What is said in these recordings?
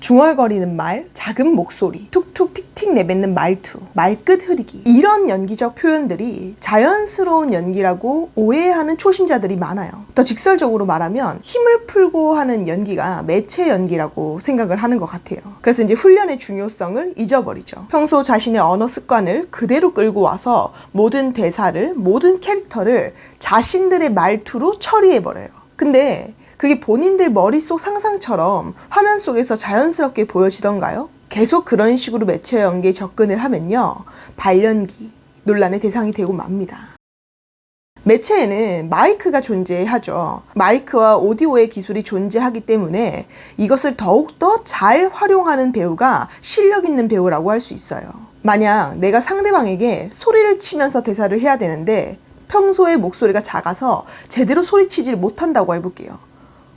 중얼거리는 말, 작은 목소리, 툭툭 틱틱 내뱉는 말투, 말끝 흐리기 이런 연기적 표현들이 자연스러운 연기라고 오해하는 초심자들이 많아요. 더 직설적으로 말하면 힘을 풀고 하는 연기가 매체 연기라고 생각을 하는 것 같아요. 그래서 이제 훈련의 중요성을 잊어버리죠. 평소 자신의 언어 습관을 그대로 끌고 와서 모든 대사를, 모든 캐릭터를 자신들의 말투로 처리해버려요. 근데 그게 본인들 머릿속 상상처럼 화면 속에서 자연스럽게 보여지던가요? 계속 그런 식으로 매체 연기에 접근을 하면요. 발연기, 논란의 대상이 되고 맙니다. 매체에는 마이크가 존재하죠. 마이크와 오디오의 기술이 존재하기 때문에 이것을 더욱더 잘 활용하는 배우가 실력 있는 배우라고 할 수 있어요. 만약 내가 상대방에게 소리를 치면서 대사를 해야 되는데 평소에 목소리가 작아서 제대로 소리치지를 못한다고 해볼게요.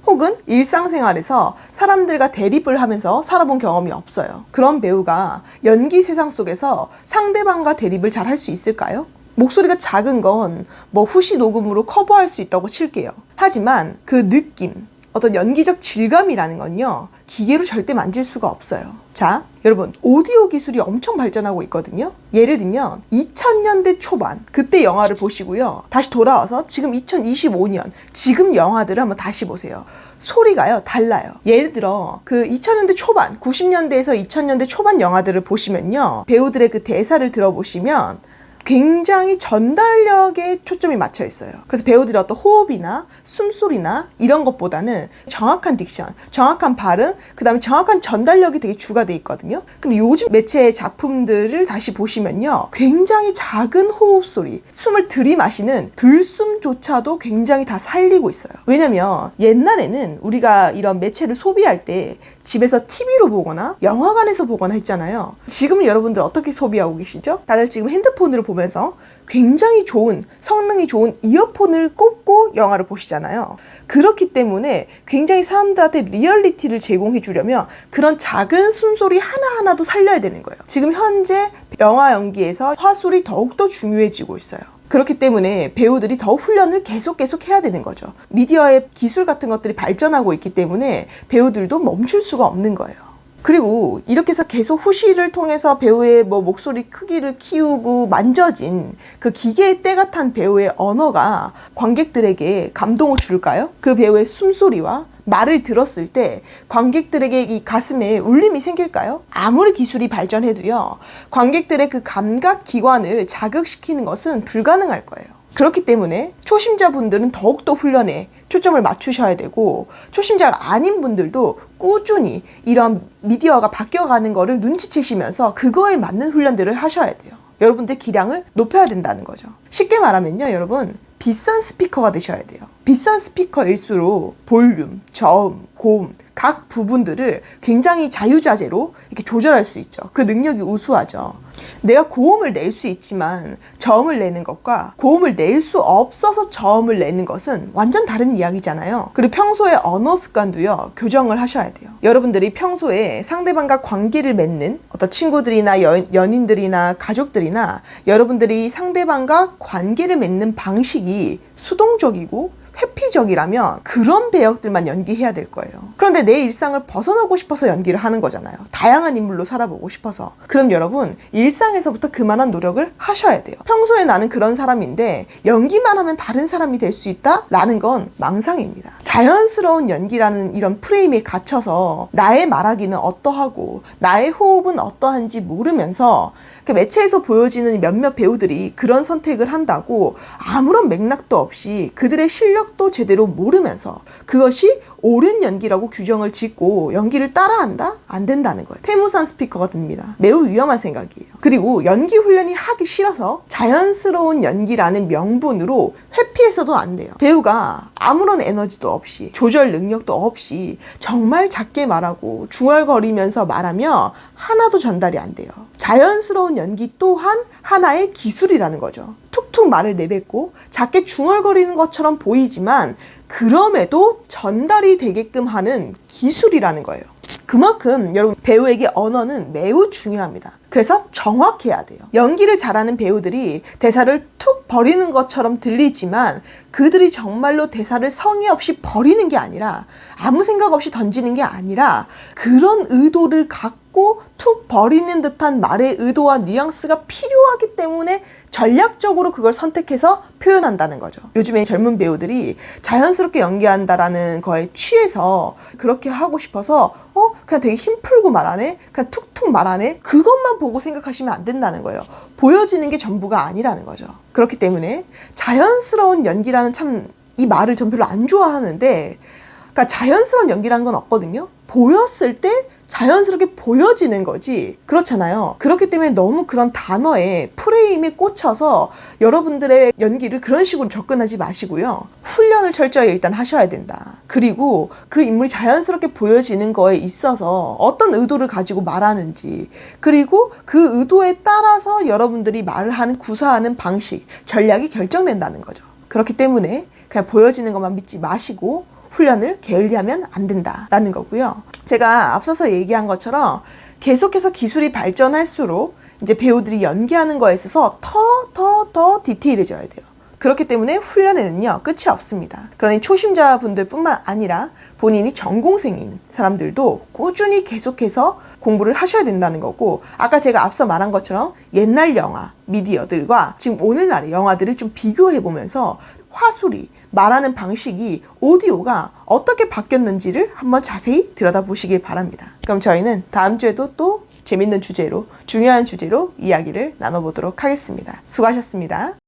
혹은 일상생활에서 사람들과 대립을 하면서 살아본 경험이 없어요. 그런 배우가 연기 세상 속에서 상대방과 대립을 잘 할 수 있을까요? 목소리가 작은 건 뭐 후시 녹음으로 커버할 수 있다고 칠게요. 하지만 그 느낌, 어떤 연기적 질감이라는 건요, 기계로 절대 만질 수가 없어요. 자, 여러분, 오디오 기술이 엄청 발전하고 있거든요. 예를 들면, 2000년대 초반, 그때 영화를 보시고요. 다시 돌아와서 지금 2025년, 지금 영화들을 한번 다시 보세요. 소리가요, 달라요. 예를 들어, 그 2000년대 초반, 90년대에서 2000년대 초반 영화들을 보시면요. 배우들의 그 대사를 들어보시면, 굉장히 전달력에 초점이 맞춰 있어요. 그래서 배우들의 어떤 호흡이나 숨소리나 이런 것보다는 정확한 딕션, 정확한 발음, 그 다음에 정확한 전달력이 되게 주가 돼 있거든요. 근데 요즘 매체의 작품들을 다시 보시면요. 굉장히 작은 호흡 소리, 숨을 들이마시는 들숨 조차도 굉장히 다 살리고 있어요. 왜냐면 옛날에는 우리가 이런 매체를 소비할 때 집에서 TV로 보거나 영화관에서 보거나 했잖아요. 지금은 여러분들 어떻게 소비하고 계시죠? 다들 지금 핸드폰으로 보면서 굉장히 좋은, 성능이 좋은 이어폰을 꼽고 영화를 보시잖아요. 그렇기 때문에 굉장히 사람들한테 리얼리티를 제공해 주려면 그런 작은 숨소리 하나하나도 살려야 되는 거예요. 지금 현재 영화 연기에서 화술이 더욱더 중요해지고 있어요. 그렇기 때문에 배우들이 더 훈련을 계속 계속 해야 되는 거죠. 미디어의 기술 같은 것들이 발전하고 있기 때문에 배우들도 멈출 수가 없는 거예요. 그리고 이렇게 해서 계속 후시를 통해서 배우의 뭐 목소리 크기를 키우고 만져진 그 기계의 때가 탄 배우의 언어가 관객들에게 감동을 줄까요? 그 배우의 숨소리와 말을 들었을 때 관객들에게 이 가슴에 울림이 생길까요? 아무리 기술이 발전해도요, 관객들의 그 감각 기관을 자극시키는 것은 불가능할 거예요. 그렇기 때문에 초심자분들은 더욱더 훈련에 초점을 맞추셔야 되고 초심자가 아닌 분들도 꾸준히 이런 미디어가 바뀌어가는 거를 눈치채시면서 그거에 맞는 훈련들을 하셔야 돼요. 여러분들 기량을 높여야 된다는 거죠. 쉽게 말하면요, 여러분 비싼 스피커가 되셔야 돼요. 비싼 스피커일수록 볼륨, 저음, 고음 각 부분들을 굉장히 자유자재로 이렇게 조절할 수 있죠. 그 능력이 우수하죠. 내가 고음을 낼 수 있지만 저음을 내는 것과 고음을 낼 수 없어서 저음을 내는 것은 완전 다른 이야기잖아요. 그리고 평소에 언어 습관도요, 교정을 하셔야 돼요. 여러분들이 평소에 상대방과 관계를 맺는 어떤 친구들이나 연, 연인들이나 가족들이나 여러분들이 상대방과 관계를 맺는 방식이 수동적이고 회피적이라면 그런 배역들만 연기해야 될 거예요. 그런데 내 일상을 벗어나고 싶어서 연기를 하는 거잖아요. 다양한 인물로 살아보고 싶어서. 그럼 여러분, 일상에서부터 그만한 노력을 하셔야 돼요. 평소에 나는 그런 사람인데 연기만 하면 다른 사람이 될 수 있다? 라는 건 망상입니다. 자연스러운 연기라는 이런 프레임에 갇혀서 나의 말하기는 어떠하고 나의 호흡은 어떠한지 모르면서 그 매체에서 보여지는 몇몇 배우들이 그런 선택을 한다고 아무런 맥락도 없이 그들의 실력도 제대로 모르면서 그것이 옳은 연기라고 규정을 짓고 연기를 따라한다? 안 된다는 거예요. 태무산 스피커가 됩니다. 매우 위험한 생각이에요. 그리고 연기 훈련이 하기 싫어서 자연스러운 연기라는 명분으로 회피해서도 안 돼요. 배우가 아무런 에너지도 없이 조절 능력도 없이 정말 작게 말하고 중얼거리면서 말하면 하나도 전달이 안 돼요. 자연스러운 연기 또한 하나의 기술이라는 거죠. 툭툭 말을 내뱉고 작게 중얼거리는 것처럼 보이지만 그럼에도 전달이 되게끔 하는 기술이라는 거예요. 그만큼 여러분 배우에게 언어는 매우 중요합니다. 그래서 정확해야 돼요. 연기를 잘하는 배우들이 대사를 툭 버리는 것처럼 들리지만 그들이 정말로 대사를 성의 없이 버리는 게 아니라 아무 생각 없이 던지는 게 아니라 그런 의도를 갖고 툭 버리는 듯한 말의 의도와 뉘앙스가 필요하기 때문에 전략적으로 그걸 선택해서 표현한다는 거죠. 요즘에 젊은 배우들이 자연스럽게 연기한다라는 거에 취해서 그렇게 하고 싶어서 어 그냥 되게 힘 풀고 말하네, 그냥 툭툭 말하네. 그것만 보고 생각하시면 안 된다는 거예요. 보여지는 게 전부가 아니라는 거죠. 그렇기 때문에 자연스러운 연기라는 참 이 말을 전 별로 안 좋아하는데 그러니까 자연스러운 연기라는 건 없거든요. 보였을 때 자연스럽게 보여지는 거지. 그렇잖아요. 그렇기 때문에 너무 그런 단어에 프레임에 꽂혀서 여러분들의 연기를 그런 식으로 접근하지 마시고요. 훈련을 철저히 일단 하셔야 된다. 그리고 그 인물이 자연스럽게 보여지는 거에 있어서 어떤 의도를 가지고 말하는지, 그리고 그 의도에 따라서 여러분들이 말을 하는 구사하는 방식, 전략이 결정된다는 거죠. 그렇기 때문에 그냥 보여지는 것만 믿지 마시고 훈련을 게을리하면 안 된다라는 거고요. 제가 앞서서 얘기한 것처럼 계속해서 기술이 발전할수록 이제 배우들이 연기하는 거에 있어서 더 더 더 디테일해져야 돼요. 그렇기 때문에 훈련에는요 끝이 없습니다. 그러니 초심자분들 뿐만 아니라 본인이 전공생인 사람들도 꾸준히 계속해서 공부를 하셔야 된다는 거고 아까 제가 앞서 말한 것처럼 옛날 영화 미디어들과 지금 오늘날의 영화들을 좀 비교해 보면서 화술이 말하는 방식이 오디오가 어떻게 바뀌었는지를 한번 자세히 들여다보시길 바랍니다. 그럼 저희는 다음 주에도 또 재밌는 주제로 중요한 주제로 이야기를 나눠보도록 하겠습니다. 수고하셨습니다.